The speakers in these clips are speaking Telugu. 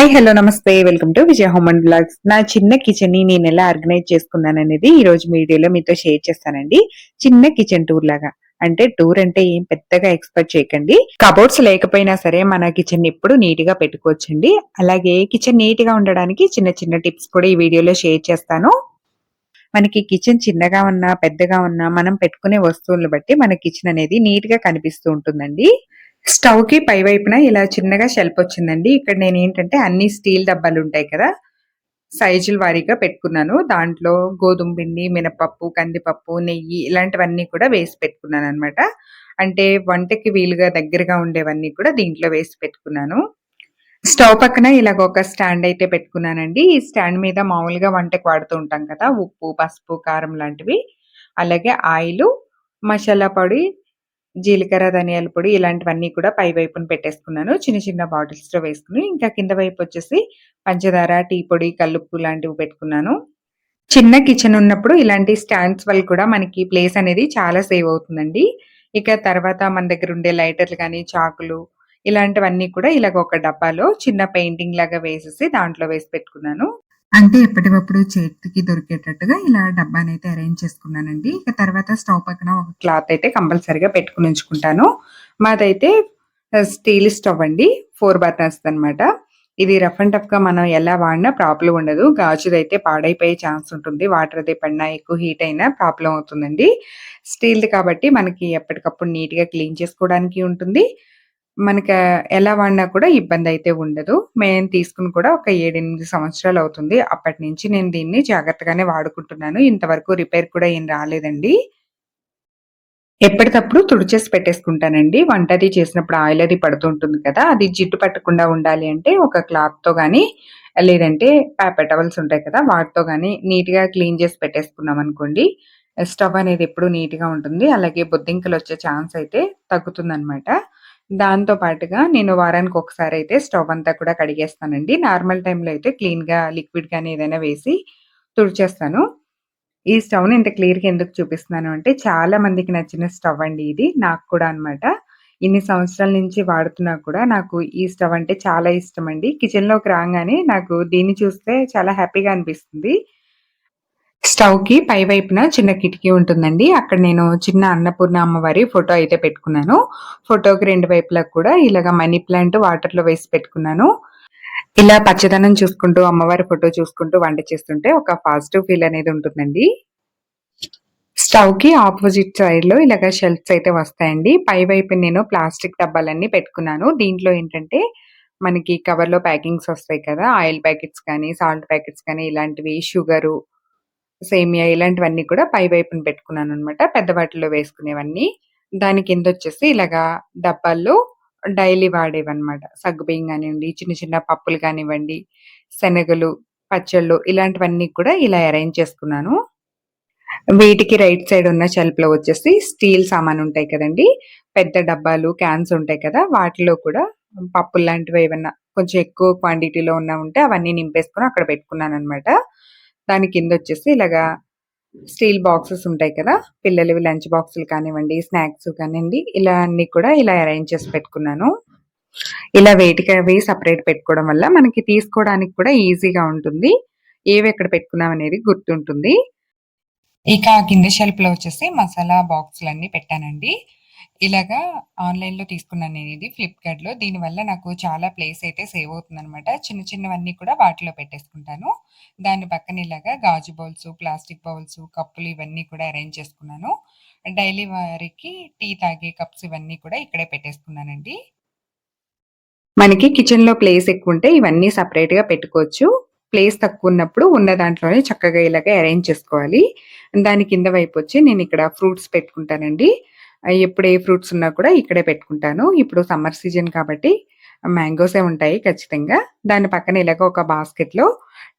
హాయ్ హలో నమస్తే. Welcome to Vijaya home and blogs. నా చిన్న కిచెన్ని నేను ఎలా ఆర్గనైజ్ చేసుకున్నాను అనేది ఈ రోజు వీడియోలో మీతో షేర్ చేస్తానండి. చిన్న కిచెన్ టూర్ లాగా. అంటే టూర్ అంటే ఏం పెద్దగా ఎక్స్పెక్ట్ చేయకండి. కబోర్డ్స్ లేకపోయినా సరే మన కిచెన్ ఎప్పుడు నీట్గా పెట్టుకోవచ్చండి. అలాగే కిచెన్ నీట్గా ఉండడానికి చిన్న చిన్న టిప్స్ కూడా ఈ వీడియోలో షేర్ చేస్తాను. మనకి కిచెన్ చిన్నగా ఉన్నా పెద్దగా ఉన్నా మనం పెట్టుకునే వస్తువులను బట్టి మన కిచెన్ అనేది నీట్గా కనిపిస్తూ ఉంటుందండి. స్టవ్కి పై వైపున ఇలా చిన్నగా షెల్ఫ్ వచ్చిందండి. ఇక్కడ నేను ఏంటంటే అన్ని స్టీల్ డబ్బాలు ఉంటాయి కదా సైజుల వారీగా పెట్టుకున్నాను. దాంట్లో గోధుమ పిండి మినపప్పు కందిపప్పు నెయ్యి ఇలాంటివన్నీ కూడా వేసి పెట్టుకున్నాను అనమాట అంటే వంటకి వీలుగా దగ్గరగా ఉండేవన్నీ కూడా దీంట్లో వేసి పెట్టుకున్నాను. స్టవ్ పక్కన ఇలాగ ఒక స్టాండ్ అయితే పెట్టుకున్నానండి. ఈ స్టాండ్ మీద మామూలుగా వంటకు వాడుతూ ఉంటాం కదా ఉప్పు పసుపు కారం లాంటివి. అలాగే ఆయిల్ మసాలా పొడి జీలకర్ర ధనియాల పొడి ఇలాంటివన్నీ కూడా పై వైపున పెట్టేసుకున్నాను. చిన్న చిన్న బాటిల్స్లో వేసుకుని ఇంకా కింద వైపు వచ్చేసి పంచదార టీ పొడి కల్లుప్పు లాంటివి పెట్టుకున్నాను. చిన్న కిచెన్ ఉన్నప్పుడు ఇలాంటి స్టాండ్స్ వల్ల కూడా మనకి ప్లేస్ అనేది చాలా సేవ్ అవుతుందండి. ఇక తర్వాత మన దగ్గర ఉండే లైటర్లు కానీ చాకులు ఇలాంటివన్నీ కూడా ఇలాగ ఒక డబ్బాలో చిన్న పెయింటింగ్ లాగా వేసేసి దాంట్లో వేసి పెట్టుకున్నాను. అంటే ఎప్పటికప్పుడు చేతికి దొరికేటట్టుగా ఇలా డబ్బాని అయితే అరేంజ్ చేసుకున్నానండి. ఇక తర్వాత స్టవ్ పక్కన ఒక క్లాత్ అయితే కంపల్సరిగా పెట్టుకుని ఉంచుకుంటాను. మాదైతే స్టీల్ స్టవ్ అండి. ఫోర్ బర్నర్స్ అనమాట ఇది రఫ్ అండ్ టఫ్గా మనం ఎలా వాడినా ప్రాబ్లం ఉండదు. గాజుదైతే పాడైపోయే ఛాన్స్ ఉంటుంది. వాటర్ అయితే పడినా ఎక్కువ హీట్ అయినా ప్రాబ్లం అవుతుందండి. స్టీల్ది కాబట్టి మనకి ఎప్పటికప్పుడు నీట్గా క్లీన్ చేసుకోవడానికి ఉంటుంది. మనకి ఎలా వాడినా కూడా ఇబ్బంది అయితే ఉండదు. మేము తీసుకుని కూడా ఒక ఏడెనిమిది సంవత్సరాలు అవుతుంది. అప్పటి నుంచి నేను దీన్ని జాగ్రత్తగానే వాడుకుంటున్నాను. ఇంతవరకు రిపేర్ కూడా ఏం రాలేదండి. ఎప్పటికప్పుడు తుడిచేసి పెట్టేసుకుంటానండి. వంట అది చేసినప్పుడు ఆయిల్ అది పడుతుంటుంది కదా అది జిడ్డు పట్టకుండా ఉండాలి అంటే ఒక క్లాత్తో కానీ లేదంటే పేపర్ టవల్స్ ఉంటాయి కదా వాటితో కానీ నీట్గా క్లీన్ చేసి పెట్టేసుకున్నాం అనుకోండి స్టవ్ అనేది ఎప్పుడు నీట్గా ఉంటుంది. అలాగే బొద్దింకలు వచ్చే ఛాన్స్ అయితే తగ్గుతుంది అనమాట దాంతో పాటుగా నేను వారానికి ఒకసారి అయితే స్టవ్ అంతా కూడా కడిగేస్తానండి. నార్మల్ టైంలో అయితే క్లీన్గా లిక్విడ్ కానీ ఏదైనా వేసి తుడిచేస్తాను. ఈ స్టవ్ని ఇంత క్లియర్గా ఎందుకు చూపిస్తున్నాను అంటే చాలా మందికి నచ్చిన స్టవ్ అండి ఇది. నాకు కూడా అనమాట ఇన్ని సంవత్సరాల నుంచి వాడుతున్నా కూడా నాకు ఈ స్టవ్ అంటే చాలా ఇష్టం అండి. కిచెన్లోకి రాగానే నాకు దీన్ని చూస్తే చాలా హ్యాపీగా అనిపిస్తుంది. స్టవ్‌కి పై వైపున చిన్న కిటికీ ఉంటుందండి. అక్కడ నేను చిన్న అన్నపూర్ణ అమ్మవారి ఫోటో అయితే పెట్టుకున్నాను. ఫోటోకి రెండు వైపులా కూడా ఇలాగ మనీ ప్లాంట్ వాటర్‌లో వేసి పెట్టుకున్నాను. ఇలా పచ్చదనం చూసుకుంటూ, అమ్మవారి ఫోటో చూసుకుంటూ వంట చేస్తుంటే ఒక పాజిటివ్ ఫీల్ అనేది ఉంటుందండి. స్టవ్కి ఆపోజిట్ సైడ్లో ఇలాగ షెల్ఫ్స్ అయితే వస్తాయండి. పై వైపు నేను ప్లాస్టిక్ డబ్బాలన్నీ పెట్టుకున్నాను. దీంట్లో ఏంటంటే మనకి కవర్లో ప్యాకింగ్స్ వస్తాయి కదా! ఆయిల్ ప్యాకెట్స్ కానీ, సాల్ట్ ప్యాకెట్స్ కానీ ఇలాంటివి షుగరు సేమియా ఇలాంటివన్నీ కూడా పై వైపున పెట్టుకున్నాను అనమాట పెద్ద వాటిలో వేసుకునేవన్నీ. దాని కింద వచ్చేసి ఇలాగా డబ్బాల్లో డైలీ వాడేవన్నమాట. సగ్గుబియ్యం కానివ్వండి చిన్న చిన్న పప్పులు కానివ్వండి శనగలు పచ్చళ్ళు ఇలాంటివన్నీ కూడా ఇలా అరేంజ్ చేసుకున్నాను. వీటికి రైట్ సైడ్ ఉన్న షెల్ఫ్లో వచ్చేసి స్టీల్ సామాన్ ఉంటాయి కదండి. పెద్ద డబ్బాలు క్యాన్స్ ఉంటాయి కదా. వాటిలో కూడా పప్పులు లాంటివి ఏమన్నా కొంచెం ఎక్కువ క్వాంటిటీలో ఉన్న ఉంటే అవన్నీ నింపేసుకుని అక్కడ పెట్టుకున్నాను అనమాట దాని కింద వచ్చేసి ఇలాగా స్టీల్ బాక్సెస్ ఉంటాయి కదా పిల్లలవి లంచ్ బాక్సులు కానివ్వండి స్నాక్స్ కానివ్వండి ఇలా అన్ని కూడా ఇలా అరేంజ్ చేసి పెట్టుకున్నాను. ఇలా వేటికి అవి సపరేట్ పెట్టుకోవడం వల్ల మనకి తీసుకోవడానికి కూడా ఈజీగా ఉంటుంది. ఏవి ఎక్కడ పెట్టుకున్నాం అనేది గుర్తుంటుంది. ఇక కింద షెల్ఫ్లో వచ్చేసి మసాలా బాక్సులు అన్ని పెట్టానండి. ఇలాగా ఆన్‌లైన్‌లో తీసుకున్నాను నేను ఇది ఫ్లిప్‌కార్ట్‌లో. దీనివల్ల నాకు చాలా ప్లేస్ అయితే సేవ్ అవుతుందనమాట. చిన్న చిన్నవన్నీ కూడా వాటిలో పెట్టేసుకుంటాను. దాని పక్కన ఇలాగా గాజు బౌల్స్, ప్లాస్టిక్ బౌల్స్, కప్పులు ఇవన్నీ కూడా అరేంజ్ చేసుకున్నాను. డైలీ వారికి టీ తాగే కప్స్ ఇవన్నీ కూడా ఇక్కడే పెట్టేసుకున్నానండి. మనకి కిచెన్‌లో ప్లేస్ ఎక్కువ ఉంటే ఇవన్నీ సెపరేట్‌గా పెట్టుకోవచ్చు. ప్లేస్ తక్కువ ఉన్నప్పుడు ఉన్న దాంట్లోనే చక్కగా ఇలాగ అరేంజ్ చేసుకోవాలి. దాని కింద వైపు వచ్చి నేను ఇక్కడ ఫ్రూట్స్ పెట్టుకుంటానండి. ఎప్పుడు ఏ ఫ్రూట్స్ ఉన్నా కూడా ఇక్కడే పెట్టుకుంటాను. ఇప్పుడు సమ్మర్ సీజన్ కాబట్టి మ్యాంగోసే ఉంటాయి ఖచ్చితంగా. దాని పక్కన ఇలాగ ఒక బాస్కెట్‌లో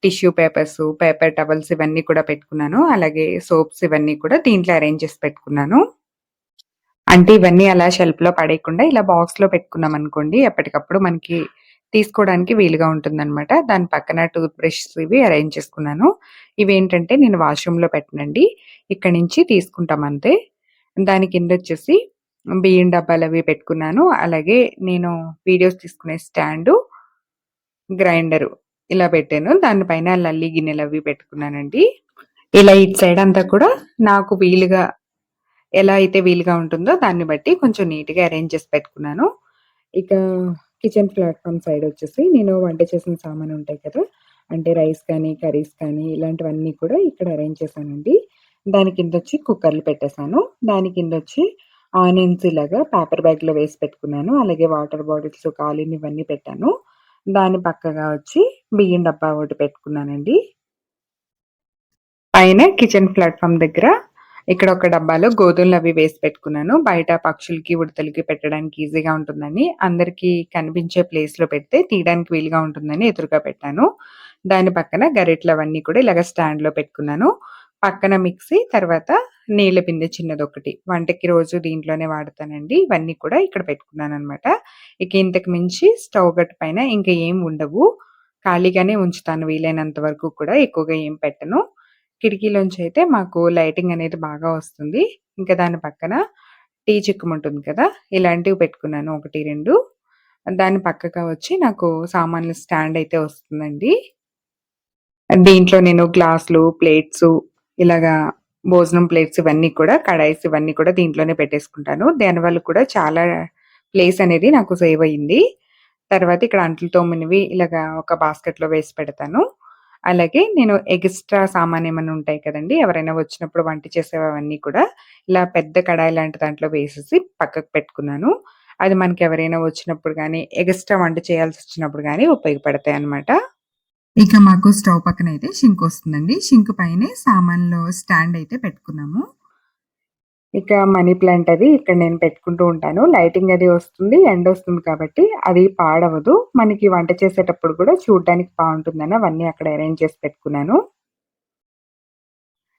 టిష్యూ పేపర్స్, పేపర్ టవల్స్ ఇవన్నీ కూడా పెట్టుకున్నాను. అలాగే సోప్స్ ఇవన్నీ కూడా దీంట్లో అరేంజ్ చేసి పెట్టుకున్నాను. అంటే ఇవన్నీ అలా షెల్ఫ్‌లో పడేయకుండా ఇలా బాక్స్‌లో అనుకోండి ఎప్పటికప్పుడు మనకి తీసుకోవడానికి వీలుగా ఉంటుందన్నమాట దాని పక్కన టూత్ బ్రష్స్ ఇవి అరేంజ్ చేసుకున్నాను. ఇవేంటంటే నేను వాష్‌రూమ్‌లో పెట్టనండి. ఇక్కడి నుంచి తీసుకుంటాం అంతే. దాని కింద వచ్చేసి బియ్యం డబ్బాలు అవి పెట్టుకున్నాను అలాగే నేను వీడియోస్ తీసుకునే స్టాండు గ్రైండరు ఇలా పెట్టాను. దానిపైన లల్లి గిన్నెలు అవి పెట్టుకున్నానండి. ఇలా ఇటు సైడ్ అంతా కూడా నాకు వీలుగా ఎలా అయితే వీలుగా ఉంటుందో దాన్ని బట్టి కొంచెం నీట్‌గా అరేంజ్ చేసి పెట్టుకున్నాను. ఇక కిచెన్ ప్లాట్ఫామ్ సైడ్ వచ్చేసి నేను వంట చేసిన సామాను ఉంటాయి కదా! అంటే రైస్ కానీ, కర్రీస్ కానీ ఇలాంటివన్నీ కూడా ఇక్కడ అరేంజ్ చేశానండి. దాని కింద వచ్చి కుక్కర్‌లు పెట్టేసాను. దాని కింద వచ్చి ఆనియన్స్ ఇలాగా పేపర్ బ్యాగ్‌లో వేసి పెట్టుకున్నాను. అలాగే వాటర్ బాటిల్స్, కాలిన్ ఇవన్నీ పెట్టాను. దాని పక్కగా వచ్చి బియ్యం డబ్బా ఒకటి పెట్టుకున్నానండి. పైన కిచెన్ ప్లాట్ఫామ్ దగ్గర ఇక్కడ ఒక డబ్బాలో గోధుమలు అవి వేసి పెట్టుకున్నాను. బయట పక్షులకి, ఉడతలకి పెట్టడానికి ఈజీగా ఉంటుందని, అందరికీ కనిపించే ప్లేస్‌లో పెడితే తీయడానికి వీలుగా ఉంటుందని ఎదురుగా పెట్టాను. దాని పక్కన గరిటెలు అవన్నీ కూడా ఇలాగ స్టాండ్‌లో పెట్టుకున్నాను. పక్కన మిక్సీ, తర్వాత నీళ్ళ బిందె చిన్నదొకటి. వంటకి రోజు దీంట్లోనే వాడతానండి. ఇవన్నీ కూడా ఇక్కడ పెట్టుకున్నాను అనమాట ఇక ఇంతకు మించి స్టవ్ గట్టు పైన ఇంకా ఏం ఉండవు. ఖాళీగానే ఉంచుతాను వీలైనంత వరకు కూడా. ఎక్కువగా ఏం పెట్టను. కిటికీలోంచి అయితే మాకు లైటింగ్ అనేది బాగా వస్తుంది. ఇంకా దాని పక్కన టీ చిక్కం ఉంటుంది కదా! ఇలాంటివి పెట్టుకున్నాను 1, 2 దాని పక్కగా వచ్చి నాకు సామాన్లు స్టాండ్ అయితే వస్తుందండి. దీంట్లో నేను గ్లాసులు, ప్లేట్సు ఇలాగా భోజనం ప్లేట్స్ ఇవన్నీ కూడా కడాయిస్ ఇవన్నీ కూడా దీంట్లోనే పెట్టేసుకుంటాను. దానివల్ల కూడా చాలా ప్లేస్ అనేది నాకు సేవ్ అయింది. తర్వాత ఇక్కడ అంట్లు తోమినవి ఇలాగా ఒక బాస్కెట్‌లో వేసి పెడతాను. అలాగే నేను ఎక్స్‌ట్రా సామాన్ ఏమైనా ఉంటాయి కదండీ! ఎవరైనా వచ్చినప్పుడు వంట చేసేవన్నీ కూడా ఇలా పెద్ద కడాయి లాంటి దాంట్లో వేసేసి పక్కకు పెట్టుకున్నాను. అది మనకి ఎవరైనా వచ్చినప్పుడు కానీ ఎక్స్‌ట్రా వంట చేయాల్సి వచ్చినప్పుడు కానీ ఉపయోగపడతాయి అన్నమాట ఇక మాకు స్టవ్ పక్కన అయితే షింక్ వస్తుందండి. షింక్ పైనే సామాన్లు స్టాండ్ అయితే పెట్టుకున్నాము. ఇక మనీ ప్లాంట్ అది ఇక్కడ నేను పెట్టుకుంటూ ఉంటాను. లైటింగ్ అది వస్తుంది. ఎండొస్తుంది కాబట్టి అది పాడవదు. మనకి వంట చేసేటప్పుడు కూడా చూడడానికి బాగుంటుందని అవన్నీ అక్కడ అరేంజ్ చేసి పెట్టుకున్నాను.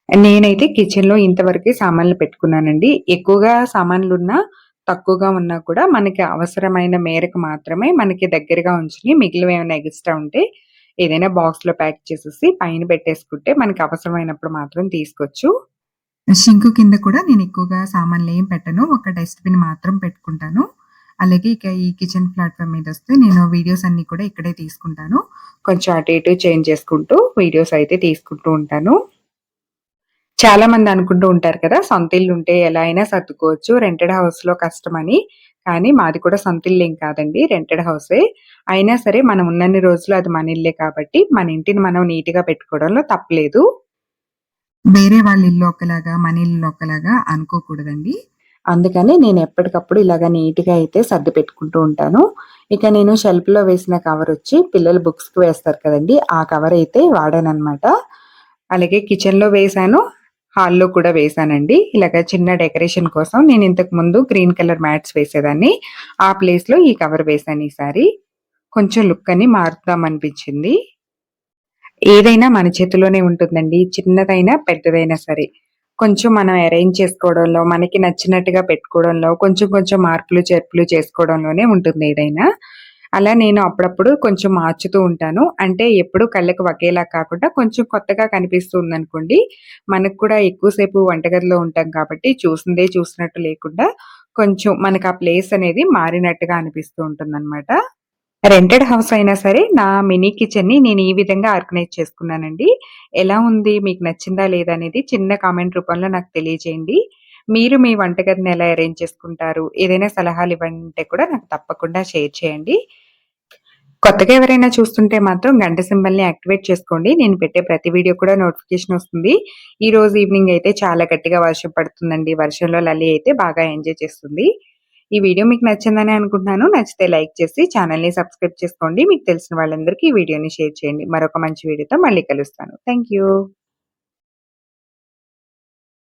నేనైతే కిచెన్‌లో ఇంతవరకు సామాన్లు పెట్టుకున్నానండి. ఎక్కువగా సామాన్లు ఉన్నా తక్కువగా ఉన్నా కూడా మనకి అవసరమైన మేరకు మాత్రమే మనకి దగ్గరగా ఉంచుని మిగిలినవేమైనా ఎక్స్‌ట్రా ఉంటే ఏదైనా బాక్స్‌లో ప్యాక్ చేసేసి పైన పెట్టేసుకుంటే మనకి అవసరమైనప్పుడు మాత్రం తీసుకోవచ్చు. షింకు కింద కూడా నేను ఎక్కువగా సామాన్లు ఏం పెట్టను. ఒక డస్ట్‌బిన్ మాత్రం పెట్టుకుంటాను. అలాగే ఇక ఈ కిచెన్ ప్లాట్ఫారం మీద వస్తే నేను వీడియోస్ అన్ని కూడా ఇక్కడే తీసుకుంటాను. కొంచెం అటు ఇటు చేంజ్ చేసుకుంటూ వీడియోస్ అయితే తీసుకుంటూ ఉంటాను. చాలా మంది అనుకుంటూ ఉంటారు కదా! సొంత ఇల్లు ఉంటే ఎలా అయినా సర్దుకోవచ్చు. రెంటెడ్ హౌస్లో కష్టమని. కానీ మాది కూడా సొంత ఇల్లేం కాదండి. రెంటెడ్ హౌసే. అయినా సరే మనం ఉన్నన్ని రోజులు అది మన ఇల్లే కాబట్టి మన ఇంటిని మనం నీట్‌గా పెట్టుకోవడంలో తప్పులేదు. వేరే వాళ్ళ ఇల్లు ఒకలాగా, మన ఇల్లు ఒకలాగా అనుకోకూడదండి. అందుకని నేను ఎప్పటికప్పుడు ఇలాగ నీట్‌గా అయితే సర్ది పెట్టుకుంటూ ఉంటాను. ఇక నేను షెల్ఫ్‌లో వేసిన కవరొచ్చి పిల్లలు బుక్స్‌కి వేస్తారు కదండీ! ఆ కవర్ అయితే వాడాననమాట. అలాగే కిచెన్‌లో వేశాను. హాల్‌లో కూడా వేశానండి. ఇలాగ చిన్న డెకరేషన్ కోసం నేను ఇంతకు ముందు గ్రీన్ కలర్ మ్యాట్స్ వేసేదాన్ని. ఆ ప్లేస్‌లో ఈ కవర్ వేశాను ఈసారి. కొంచెం లుక్ అని మారుద్దాం అనిపించింది. ఏదైనా మన చేతిలోనే ఉంటుందండి. చిన్నదైనా, పెద్దదైనా సరే. కొంచెం మనం అరేంజ్ చేసుకోవడంలో, మనకి నచ్చినట్టుగా పెట్టుకోవడంలో, కొంచెం కొంచెం మార్పులు, చేర్పులు చేసుకోవడంలోనే ఉంటుంది ఏదైనా. అలా నేను అప్పుడప్పుడు కొంచెం మార్చుతూ ఉంటాను. అంటే ఎప్పుడు కళ్ళకు ఒకేలా కాకుండా కొంచెం కొత్తగా కనిపిస్తుందనుకోండి, మనకు కూడా ఎక్కువ సేపు వంటగదిలో ఉంటాం కాబట్టి చూసిందే చూసినట్టు లేకుండా కొంచెం మనకు ఆ ప్లేస్ అనేది మారినట్టుగా అనిపిస్తూ ఉంటుంది అనమాట రెంటెడ్ హౌస్ అయినా సరే నా మినీ కిచెన్‌ని నేను ఈ విధంగా ఆర్గనైజ్ చేసుకున్నానండి. ఎలా ఉంది? మీకు నచ్చిందా లేదా అనేది చిన్న కామెంట్ రూపంలో నాకు తెలియజేయండి. మీరు మీ వంటగదిని ఎలా అరేంజ్ చేసుకుంటారు? ఏదైనా సలహాలు ఇవ్వంటే కూడా నాకు తప్పకుండా షేర్ చేయండి. కొత్తగా ఎవరైనా చూస్తుంటే మాత్రం గంట సింబల్‌ని యాక్టివేట్ చేసుకోండి. నేను పెట్టే ప్రతి వీడియో కూడా నోటిఫికేషన్ వస్తుంది. ఈ రోజు ఈవినింగ్ అయితే చాలా గట్టిగా వర్షం పడుతుందండి. వర్షంలో లలి అయితే బాగా ఎంజాయ్ చేస్తుంది. ఈ వీడియో మీకు నచ్చిందని అనుకుంటున్నాను. నచ్చితే లైక్ చేసి ఛానల్ని సబ్స్క్రైబ్ చేసుకోండి. మీకు తెలిసిన వాళ్ళందరికీ ఈ వీడియోని షేర్ చేయండి. మరొక మంచి వీడియోతో మళ్ళీ కలుస్తాను. Thank you.